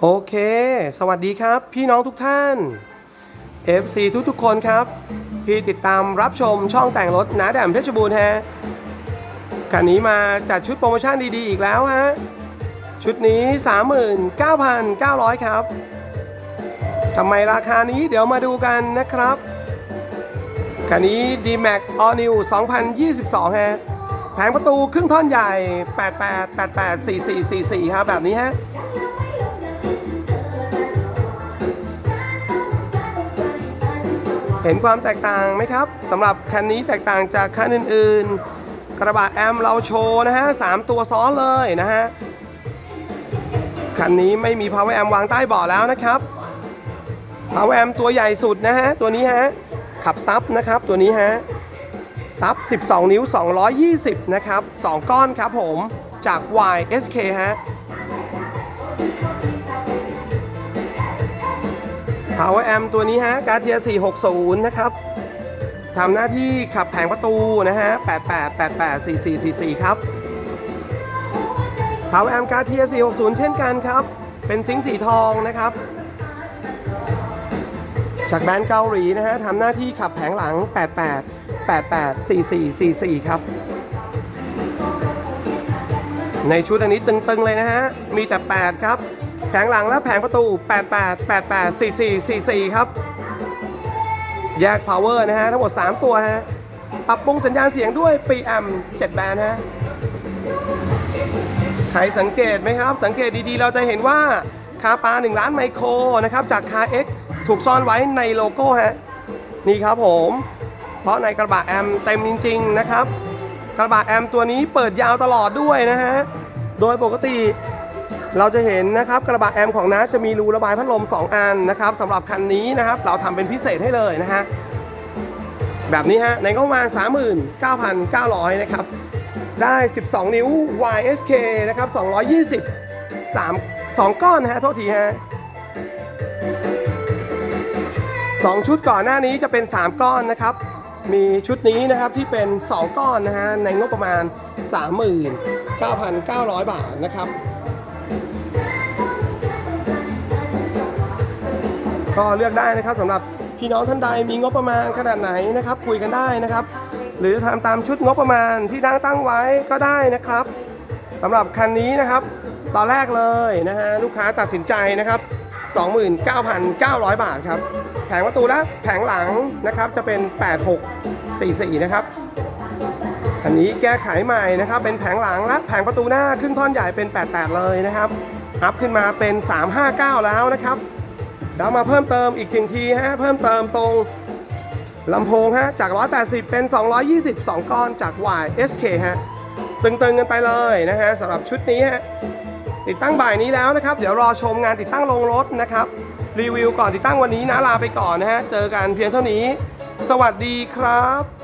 โอเค สวัสดีครับ พี่น้องทุกท่าน FC ทุกๆคนครับ ที่ติดตามรับชมช่องแต่งรถนาแดมเพชรบูรณ์ฮะคันนี้มาจัดชุดโปรโมชั่นดีๆอีกแล้วฮะ ชุดนี้ 39,900 ครับทำไมราคานี้เดี๋ยวมาดูกันนะครับคันนี้ D-Max All New 2022 ฮะ แผงประตูครึ่งท่อนใหญ่ 88 88 44 44ครับแบบนี้ฮะ เห็นความแตกต่างไหมครับสำหรับคันนี้แตกต่างจากคันอื่นๆ กระบะแอมเราโชว์นะฮะสามตัวซ้อนเลยนะฮะคันนี้ไม่มี power amp วางใต้เบาะแล้วนะครับ power amp ตัวใหญ่สุดนะฮะตัวนี้ฮะขับซับนะครับตัวนี้ฮะซับ 12 นิ้ว 220 นะครับ 2 ก้อนครับผมจาก YSK ฮะ Power Amp ตัวนี้ฮะ Garcia 460 นะครับทำหน้าที่ขับแผงประตูนะฮะ 88 88 44 44 ครับ Power Amp Garcia 460 เช่นกันครับ เป็นซิงค์สีทองนะครับ จากแบรนด์เกาหลีนะฮะทำหน้าที่ขับแผงหลัง 88 88 44 44 ครับ ในชุดอันนี้ตึงๆเลยนะฮะ มีแต่ 8 ครับ แผงหลังและแผงประตู 88 88 44 44 ครับ แยก power นะฮะ ทั้งหมด 3 ตัวฮะ ปรับปรุงสัญญาณเสียงด้วยปีแอม7แบนฮะ ใครสังเกตไหมครับ สังเกตดีๆ เราจะเห็นว่าคาปา 1 ล้านไมโครนะครับ จากคา X ถูกซ่อนไว้ในโลโก้ฮะ นี่ครับผม เพราะในกระบะแอมเต็มจริง ๆ นะครับ กระบะแอมตัวนี้เปิดยาวตลอดด้วยนะฮะ โดยปกติเราจะเห็นนะครับกระบะแอมของน้าจะมีรูระบายพัดลม 2 อันนะครับสำหรับคันนี้นะครับ เราทำเป็นพิเศษให้เลยนะฮะ แบบนี้ฮะในงบประมาณ39,900 นะครับ ได้ 12 นิ้ว YSK นะครับ 220 3 2 ก้อนนะฮะโทษทีฮะ2ชุดก่อนหน้านี้จะเป็น 3 ก้อนนะครับ มีชุดนี้นะครับที่เป็น 2 ก้อนนะฮะในงบประมาณ 39,900 บาทนะครับ ก็เลือกได้นะครับสำหรับพี่น้องท่านใดมีงบประมาณขนาดไหนนะครับ คุยกันได้นะครับ หรือทำตามชุดงบประมาณที่ตั้งตั้งไว้ก็ได้นะครับสำหรับคันนี้นะครับ ตอนแรกเลยนะฮะลูกค้าตัดสินใจนะครับ 29,900 บาทครับ แผงประตูและแผงหลังนะครับจะเป็น 8644 นะครับอันนี้แก้ไขใหม่นะครับเป็นแผงหลังและแผงประตูหน้าขึ้นท่อนใหญ่เป็น 88 เลยนะครับอัพขึ้นมาเป็น 359 แล้วนะครับแล้วมาเพิ่มเติมอีกหนึ่งทีฮะเพิ่มเติมตรงลำโพงฮะจาก 180 เป็น 222 ก้อนจาก YSK ฮะตึงๆกันไปเลยนะฮะสำหรับชุดนี้ฮะ ติดตั้งบ่ายนี้แล้วนะครับ เดี๋ยวรอชมงานติดตั้งลงรถนะครับ รีวิวก่อนติดตั้งวันนี้นะลาไปก่อนนะฮะ เจอกันเพียงเท่านี้ สวัสดีครับ